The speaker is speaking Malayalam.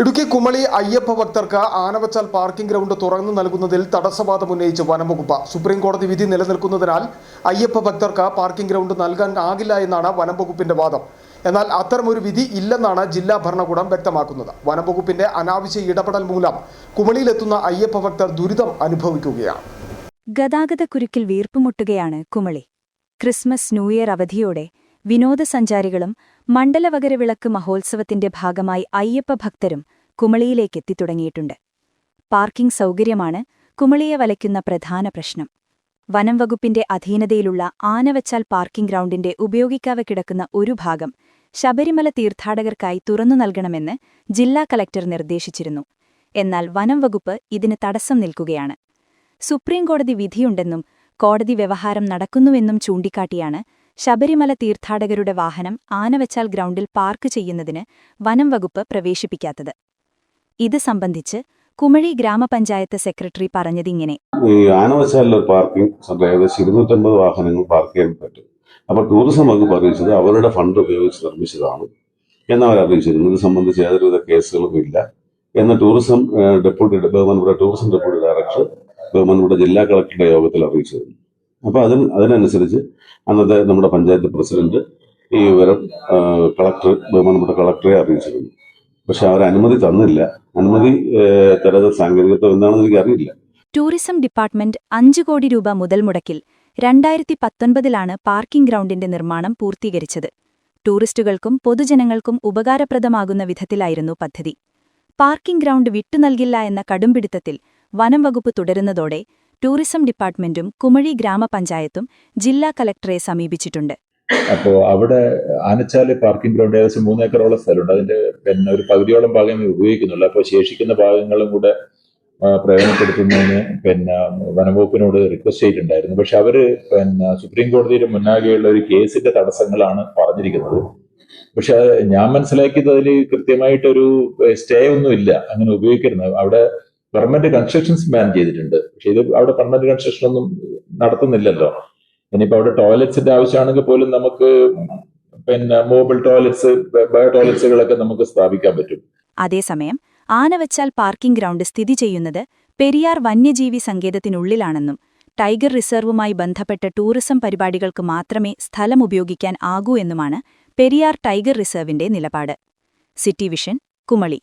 ഇടുക്കി കുമളി അയ്യപ്പ ഭക്തർക്ക് ആനവച്ചാൽ പാർക്കിംഗ് ഗ്രൗണ്ട് തുറന്നു നൽകുന്നതിൽ തടസ്സവാദം ഉന്നയിച്ച് വനംവകുപ്പ്. സുപ്രീംകോടതി വിധി നിലനിൽക്കുന്നതിനാൽ അയ്യപ്പ ഭക്തർക്ക് പാർക്കിംഗ് ഗ്രൗണ്ട് നൽകാൻ ആകില്ല എന്നാണ് വനംവകുപ്പിന്റെ വാദം. എന്നാൽ അത്തരമൊരു വിധി ഇല്ലെന്നാണ് ജില്ലാ ഭരണകൂടം വ്യക്തമാക്കുന്നത്. വനംവകുപ്പിന്റെ അനാവശ്യ ഇടപെടൽ മൂലം കുമളിയിലെത്തുന്ന അയ്യപ്പ ഭക്തർ ദുരിതം അനുഭവിക്കുകയാണ്. ഗതാഗതക്കുരുക്കിൽ വീർപ്പുമുട്ടുകയാണ് കുമളി. ക്രിസ്മസ് ന്യൂഇയർ അവധിയോടെ വിനോദസഞ്ചാരികളും മണ്ഡലവകര വിളക്ക് മഹോത്സവത്തിന്റെ ഭാഗമായി അയ്യപ്പ ഭക്തരും കുമളിയിലേക്കെത്തിത്തുടങ്ങിയിട്ടുണ്ട്. പാർക്കിംഗ് സൗകര്യമാണ് കുമളിയെ വലയ്ക്കുന്ന പ്രധാന പ്രശ്നം. വനംവകുപ്പിന്റെ അധീനതയിലുള്ള ആനവച്ചാൽ പാർക്കിംഗ് ഗ്രൗണ്ടിന്റെ ഉപയോഗിക്കാതെ കിടക്കുന്ന ഒരു ഭാഗം ശബരിമല തീർത്ഥാടകർക്കായി തുറന്നു നൽകണമെന്ന് ജില്ലാ കലക്ടർ നിർദ്ദേശിച്ചിരുന്നു. എന്നാൽ വനംവകുപ്പ് ഇതിന് തടസ്സം നിൽക്കുകയാണ്. സുപ്രീംകോടതി വിധിയുണ്ടെന്നും കോടതി വ്യവഹാരം നടക്കുന്നുവെന്നും ചൂണ്ടിക്കാട്ടിയാണ് ശബരിമല തീർത്ഥാടകരുടെ വാഹനം ആനവച്ചാൽ ഗ്രൗണ്ടിൽ പാർക്ക് ചെയ്യുന്നതിന് വനം വകുപ്പ് പ്രവേശിപ്പിക്കാത്തത്. ഇത് സംബന്ധിച്ച് കുമഴി ഗ്രാമപഞ്ചായത്ത് സെക്രട്ടറി പറഞ്ഞതിങ്ങനെ. ഈ ആനവശാലിലെ പാർക്കിംഗ് വാഹനങ്ങൾ പാർക്ക് ചെയ്യാൻ പറ്റും. അപ്പോൾ ടൂറിസം വകുപ്പ് അറിയിച്ചത് അവരുടെ ഫണ്ട് ഉപയോഗിച്ച് നിർമ്മിച്ചതാണ്. എന്നവർ അറിയിച്ചിരുന്നു. ഇത് സംബന്ധിച്ച് യാതൊരുവിധ കേസുകളും ഇല്ല. എന്ന് ടൂറിസം ഡെപ്യൂട്ടി ബഹുമാനപ്പെട്ട ടൂറിസം ഡെപ്യൂട്ടി ഡയറക്ടർ ബഹുമാനപ്പെട്ട ജില്ലാ കളക്ടറുടെ യോഗത്തിൽ അറിയിച്ചിരുന്നു. അപ്പോൾ അതിന് അതിനനുസരിച്ച് അന്നത്തെ നമ്മുടെ പഞ്ചായത്ത് പ്രസിഡന്റ് ഈ വിവരം കളക്ടർ ബഹുമാനപ്പെട്ട കളക്ടറെ അറിയിച്ചിരുന്നു. പക്ഷെ അവർ അനുമതി തന്നില്ല. അനുമതി തരത് സാങ്കേതികത്വം എന്താണെന്ന് എനിക്കറിയില്ല. ടൂറിസം ഡിപ്പാർട്ട്മെന്റ് അഞ്ച് കോടി രൂപ മുതൽ മുടക്കിൽ രണ്ടായിരത്തി പത്തൊൻപതിലാണ് പാർക്കിംഗ് ഗ്രൗണ്ടിന്റെ നിർമ്മാണം പൂർത്തീകരിച്ചത്. ടൂറിസ്റ്റുകൾക്കും പൊതുജനങ്ങൾക്കും ഉപകാരപ്രദമാകുന്ന വിധത്തിലായിരുന്നു പദ്ധതി. പാർക്കിംഗ് ഗ്രൗണ്ട് വിട്ടുനൽകില്ല എന്ന കടുംപിടുത്തത്തിൽ വനം വകുപ്പ് തുടരുന്നതോടെ ടൂറിസം ഡിപ്പാർട്ട്മെന്റും കുമഴി ഗ്രാമപഞ്ചായത്തും ജില്ലാ കലക്ടറെ സമീപിച്ചിട്ടുണ്ട്. അപ്പോൾ അവിടെ ആനച്ചാൽ പാർക്കിംഗ് ഗ്രൗണ്ട് ഏകദേശം മൂന്നേക്കറോളം സ്ഥലമുണ്ട്. അതിന്റെ പിന്നെ ഒരു പകുതിയോളം ഭാഗമേ ഉപയോഗിക്കുന്നുള്ളൂ. അപ്പോൾ ശേഷിക്കുന്ന ഭാഗങ്ങളും കൂടെ പ്രയോജനപ്പെടുത്തുന്നതിന് പിന്നെ വനംവകുപ്പിനോട് റിക്വസ്റ്റ് ചെയ്തിട്ടുണ്ടായിരുന്നു. പക്ഷെ അവർ പിന്നെ സുപ്രീം കോടതിയുടെ മുന്നാകെയുള്ള ഒരു കേസിന്റെ തടസ്സങ്ങളാണ് പറഞ്ഞിരിക്കുന്നത്. പക്ഷെ ഞാൻ മനസ്സിലാക്കിയത് അതിൽ കൃത്യമായിട്ടൊരു സ്റ്റേ ഒന്നും ഇല്ല. അങ്ങനെ ഉപയോഗിക്കരുത്. അവിടെ പെർമനന്റ് കൺസ്ട്രക്ഷൻസ് ബാൻ ചെയ്തിട്ടുണ്ട്. പക്ഷെ ഇത് അവിടെ പെർമനന്റ് കൺസ്ട്രക്ഷൻ ഒന്നും നടത്തുന്നില്ലല്ലോ. ഇനിയിപ്പോ അവിടെ ടോയ്ലറ്റ്സിന്റെ ആവശ്യമാണെങ്കിൽ പോലും നമുക്ക് പിന്നെ മൊബൈൽ ടോയ്ലറ്റ്സ് ബയോ ടോയ്ലറ്റ്സുകളൊക്കെ നമുക്ക് സ്ഥാപിക്കാൻ പറ്റും. അതേസമയം ആന ആനവച്ചാൽ പാർക്കിംഗ് ഗ്രൗണ്ട് സ്ഥിതി ചെയ്യുന്നത് പെരിയാർ വന്യജീവി സങ്കേതത്തിനുള്ളിലാണെന്നും ടൈഗർ റിസർവുമായി ബന്ധപ്പെട്ട ടൂറിസം പരിപാടികൾക്ക് മാത്രമേ സ്ഥലം ഉപയോഗിക്കാൻ ആകൂ എന്നുമാണ് പെരിയാർ ടൈഗർ റിസർവിന്റെ നിലപാട്. City vision Kumily.